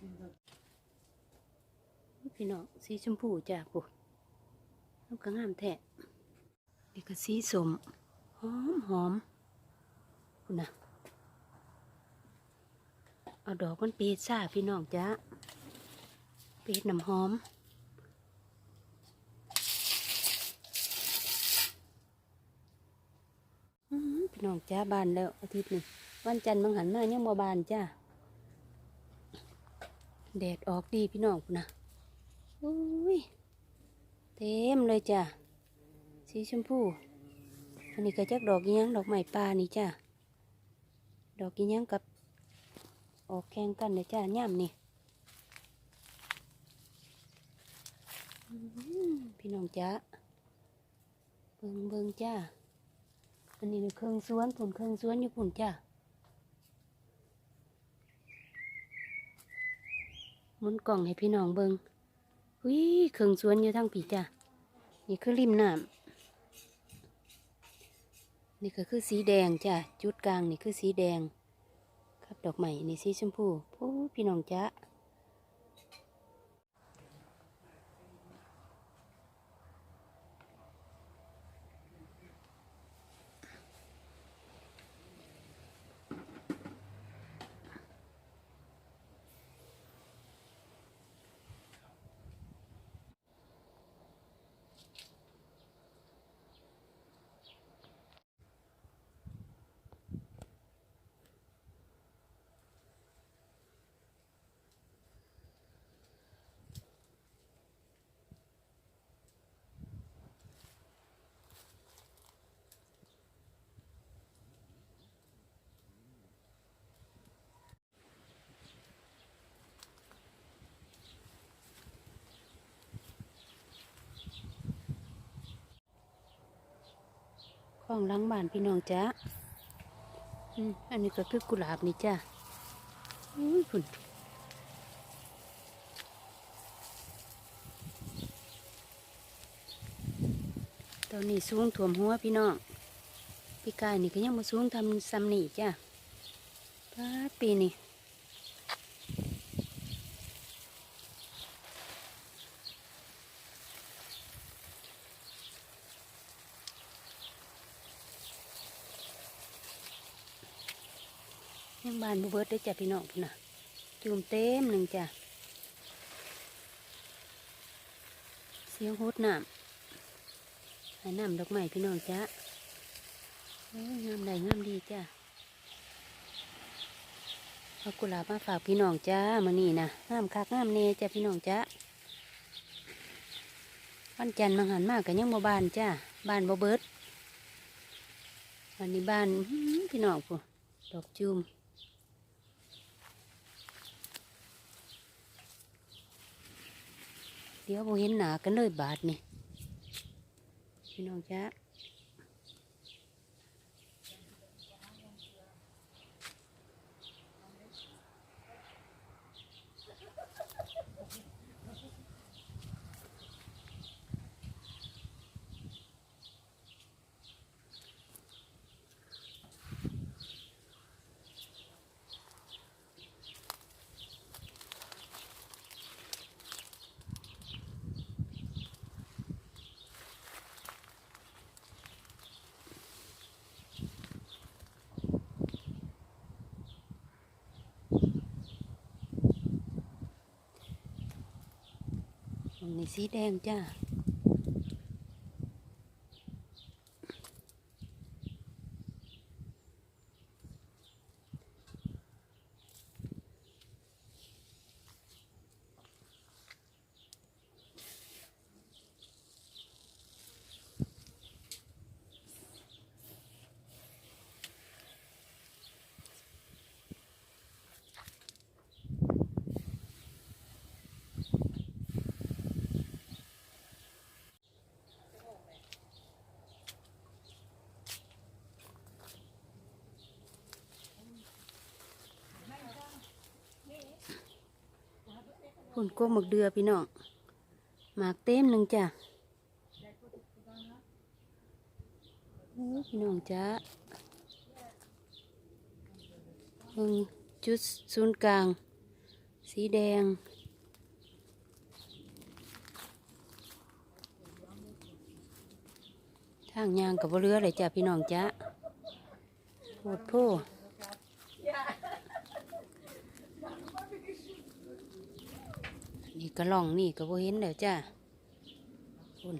พี่น้องสีชมพูจ้าปุ๊น้ำก็งามแท้นี่ก็สีสมหอมหอมคุณนะเอาดอกมันเปีดซ่าพี่น้องจ้าเปีดน้ำหอมพี่น้องจ้าบานแล้วอาทิตย์นี้วันจันทร์บางหันมายังบ่บานจ้า แดดออกดีพี่น้องพุ่นะอุ้ยเต็มเลยจ้าสีชมพู อันนี้ก็จักดอกยังดอกไม้ป่านี่จ้าดอกยังกับ ออกแข่งกันเลยจ้าย่ำนี่พี่น้องจ้าเบิงเบิงจ้าอันนี้เครื่องสวนผุนเครื่องสวนอยู่ผุนจ้า มุนกล่องให้พี่น้องเบิงอุ้ยเครื่องสวนอยู่ทั้งผีจ้ะ นี่คือริมน้ำนี่ก็คือสีแดงจ้ะ จุดกลางนี่คือสีแดง ครับดอกใหม่นี่สีชมพูโอ้พี่น้องจ้ะ ของล้างบ้านพี่น้องจ้าอันนี้ก็คือกุหลาบนี่จ้าอุ้ยผุนตอนนี้สูงถ่วมหัวพี่น้อง พี่กายนี่ก็ยังมาสูงทำซ้ำนี่จ้ะป้าปีนี่ ยังบานบเบิดได้จ้ะพี่น้องนะจูมเต็มหนึ่งจ้ะ เสียงโฮดน้ำให้น้ำดอกไม้พี่น้องจ้างามใดงามดีจ้าเอากุหลาบมาฝากพี่น้องจ้ามานี่นะงามคักงามเนจ้าพี่น้องจ้าวันจันทร์มังหันมากกันยังบ่บานจ้าบานบ่เบิดวันนี้บานพี่น้องพูดอกจูม เดี๋ยวบ่เห็นหนากันเลยบาทนี่พี่น้องจ๊ะอั นนี้สีแดงจ้า พุ่นกวหมึกเดือพี่น้องหมากเต็มหนึ่งจ้ะพี่น้องจ้าเบิ่งจุดศูนย์กลาง สีแดงทางยางกับเรือเลยจ้ะพี่น้องจ้ะโหดโพ นี่กระล่องนี่ก็บ่เห็นแล้วจ้าคุณ